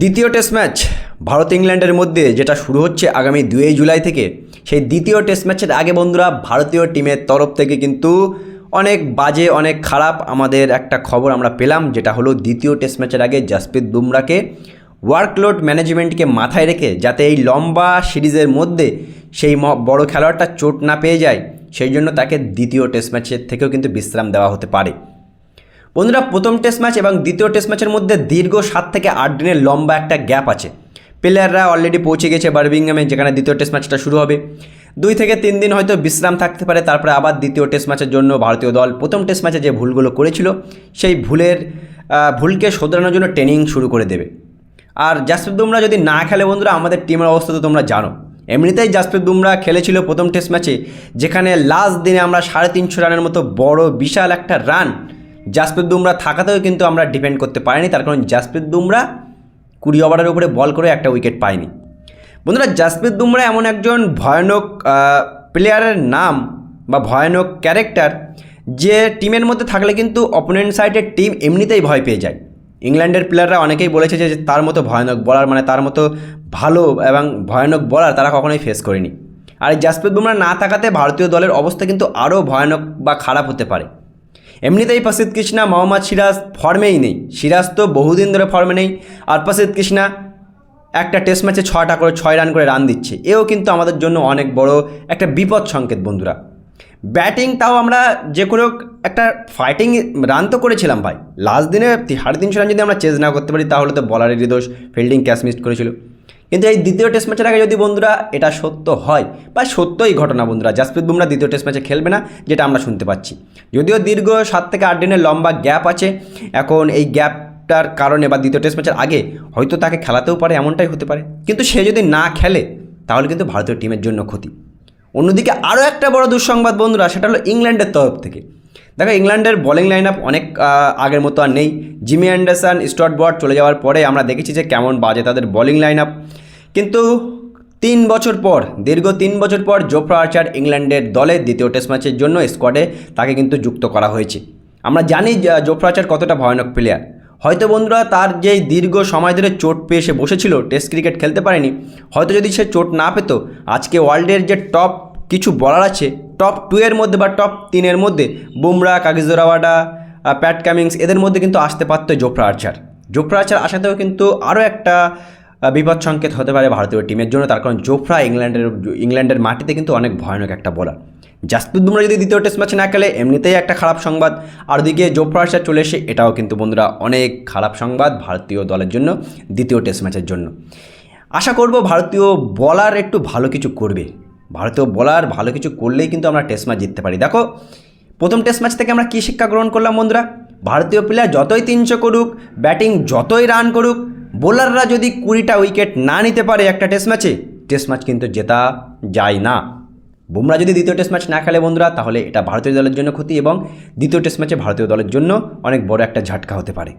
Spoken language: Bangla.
দ্বিতীয় টেস্ট ম্যাচ ভারত ইংল্যান্ডের মধ্যে যেটা শুরু হচ্ছে আগামী দুই জুলাই থেকে, সেই দ্বিতীয় টেস্ট ম্যাচের আগে বন্ধুরা ভারতীয় টিমের তরফ থেকে কিন্তু অনেক বাজে, অনেক খারাপ আমাদের একটা খবর আমরা পেলাম, যেটা হলো দ্বিতীয় টেস্ট ম্যাচের আগে জাসপ্রীত বুমরাকে ওয়ার্কলোড ম্যানেজমেন্টকে মাথায় রেখে যাতে এই লম্বা সিরিজের মধ্যে সেই বড় খেলোয়াড়টা চোট না পেয়ে যায়, সেই জন্য তাকে দ্বিতীয় টেস্ট ম্যাচের থেকেও কিন্তু বিশ্রাম দেওয়া হতে পারে। বন্ধুরা, প্রথম টেস্ট ম্যাচ এবং দ্বিতীয় টেস্ট ম্যাচের মধ্যে দীর্ঘ সাত থেকে আট দিনের লম্বা একটা গ্যাপ আছে। প্লেয়াররা অলরেডি পৌঁছে গেছে বার্মিংহামে যেখানে দ্বিতীয় টেস্ট ম্যাচটা শুরু হবে। দুই থেকে তিন দিন হয়তো বিশ্রাম থাকতে পারে, তারপরে আবার দ্বিতীয় টেস্ট ম্যাচের জন্য ভারতীয় দল প্রথম টেস্ট ম্যাচে যে ভুলগুলো করেছিল, সেই ভুলের ভুলকে শোধরানোর জন্য ট্রেনিং শুরু করে দেবে। আর জাসপ্রীত বুমরা যদি না খেলে বন্ধুরা, আমাদের টিমের অবস্থা তো তোমরা জানো। এমনিতেই জাসপ্রীত বুমরা খেলেছিল প্রথম টেস্ট ম্যাচে যেখানে লাস্ট দিনে আমরা সাড়ে তিনশো রানের মতো বড়, বিশাল একটা রান জাসপ্রীত বুমরা থাকাতেও কিন্তু আমরা ডিপেন্ড করতে পারিনি, তার কারণ জাসপ্রীত বুমরা কুড়ি ওভারের উপরে বল করে একটা উইকেট পায়নি। বন্ধুরা, জাসপ্রীত বুমরা এমন একজন ভয়ানক প্লেয়ারের নাম বা ভয়ানক ক্যারেক্টার যে টিমের মধ্যে থাকলে কিন্তু অপোনেন্ট সাইডের টিম এমনিতেই ভয় পেয়ে যায়। ইংল্যান্ডের প্লেয়াররা অনেকেই বলেছে যে তার মতো ভয়ানক বলার মানে তার মতো ভালো এবং ভয়ানক বলার তারা কখনোই ফেস করেনি। আর জাসপ্রীত বুমরা না থাকাতে ভারতীয় দলের অবস্থা কিন্তু আরও ভয়ানক বা খারাপ হতে পারে। এমনিতেই প্রসিদ্ধ কৃষ্ণা মোহাম্মদ সিরাজ ফর্মেই নেই। সিরাজ তো বহুদিন ধরে ফর্মে নেই। আর প্রসিদ্ধ কৃষ্ণা একটা টেস্ট ম্যাচে ছটা করে, ছয় রান করে রান দিচ্ছে। এও কিন্তু আমাদের জন্য অনেক বড় একটা বিপদ সংকেত, বন্ধুরা। ব্যাটিং তাও আমরা যে কোনো একটা ফাইটিং রান তো করেছিলাম ভাই। লাস্ট দিনে সাড়ে তিনশো রান যদি আমরা চেজ না করতে পারি, তাহলে তো বলারেরই দোষ। ফিল্ডিং ক্যাচ মিস করেছিল। কিন্তু এই দ্বিতীয় টেস্ট ম্যাচের আগে যদি বন্ধুরা এটা সত্য হয়, বা সত্যই ঘটনা বন্ধুরা, জাসপ্রীত বুমরা দ্বিতীয় টেস্ট ম্যাচে খেলবে না, যেটা আমরা শুনতে পাচ্ছি। যদিও দীর্ঘ সাত থেকে আট দিনের লম্বা গ্যাপ আছে, এখন এই গ্যাপ গ্যাপটার কারণে বা দ্বিতীয় টেস্ট ম্যাচের আগে হয়তো তাকে খেলাতেও পারে, এমনটাই হতে পারে। কিন্তু সে যদি না খেলে, তাহলে কিন্তু ভারতীয় টিমের জন্য ক্ষতি। অন্যদিকে আরও একটা বড় দুঃসংবাদ বন্ধুরা, সেটা হলো ইংল্যান্ডের তরফ থেকে। দেখো ইংল্যান্ডের বোলিং লাইন আপ অনেক আগের মতো আর নেই। জিমি অ্যান্ডারসন স্টট বট চলে যাওয়ার পরে আমরা দেখেছি যে কেমন বাজে তাদের বোলিং লাইন আপ কিন্তু তিন বছর পর, দীর্ঘ তিন বছর পর জোফ্রা আর্চার ইংল্যান্ডের দলে দ্বিতীয় টেস্ট ম্যাচের জন্য স্কোয়াডে তাকে কিন্তু যুক্ত করা হয়েছে। আমরা জানি জোফ্রা আর্চার কতটা ভয়ানক প্লেয়ার হয়তো বন্ধুরা তার যেই দীর্ঘ সময় ধরে চোট পেয়ে সে বসেছিল টেস্ট ক্রিকেট খেলতে পারেনি, হয়তো যদি সে চোট না পেত, আজকে ওয়ার্ল্ডের যে টপ কিছু বলার আছে টপ টু এর মধ্যে বা টপ তিনের মধ্যে বুমরা কাগিজোরাওয়াডা প্যাট কামিংস এদের মধ্যে কিন্তু আসতে পারত জোফ্রা আর্চার। জোফ্রা আর্চার আসাতেও কিন্তু আরও একটা বিপদ সংকেত হতে পারে ভারতীয় টিমের জন্য, তার কারণ জোফরা ইংল্যান্ডের ইংল্যান্ডের মাটিতে কিন্তু অনেক ভয়ানক একটা বলার জাসপ্রীত বুমরা যদি দ্বিতীয় টেস্ট ম্যাচে না খেলে, এমনিতেই একটা খারাপ সংবাদ। আর ওদিকে জোফ্রা আর্চার চলে এসে এটাও কিন্তু বন্ধুরা অনেক খারাপ সংবাদ ভারতীয় দলের জন্য দ্বিতীয় টেস্ট ম্যাচের জন্য। আশা করব ভারতীয় বলার একটু ভালো কিছু করবে। ভারতীয় বলার ভালো কিছু করলেই কিন্তু আমরা টেস্ট ম্যাচ জিততে পারি। দেখো, প্রথম টেস্ট ম্যাচ থেকে আমরা কী শিক্ষা গ্রহণ করলাম বন্ধুরা? ভারতীয় প্লেয়ার যতই তিনশো করুক ব্যাটিং যতই রান করুক বোলাররা যদি কুড়িটা উইকেট না নিতে পারে একটা টেস্ট ম্যাচে টেস্ট ম্যাচ কিন্তু জেতা যায় না। বুমরা যদি দ্বিতীয় টেস্ট ম্যাচ না খেলে বন্ধুরা, তাহলে এটা ভারতীয় দলের জন্য ক্ষতি এবং দ্বিতীয় টেস্ট ম্যাচে ভারতীয় দলের জন্য অনেক বড় একটা ঝাটকা হতে পারে।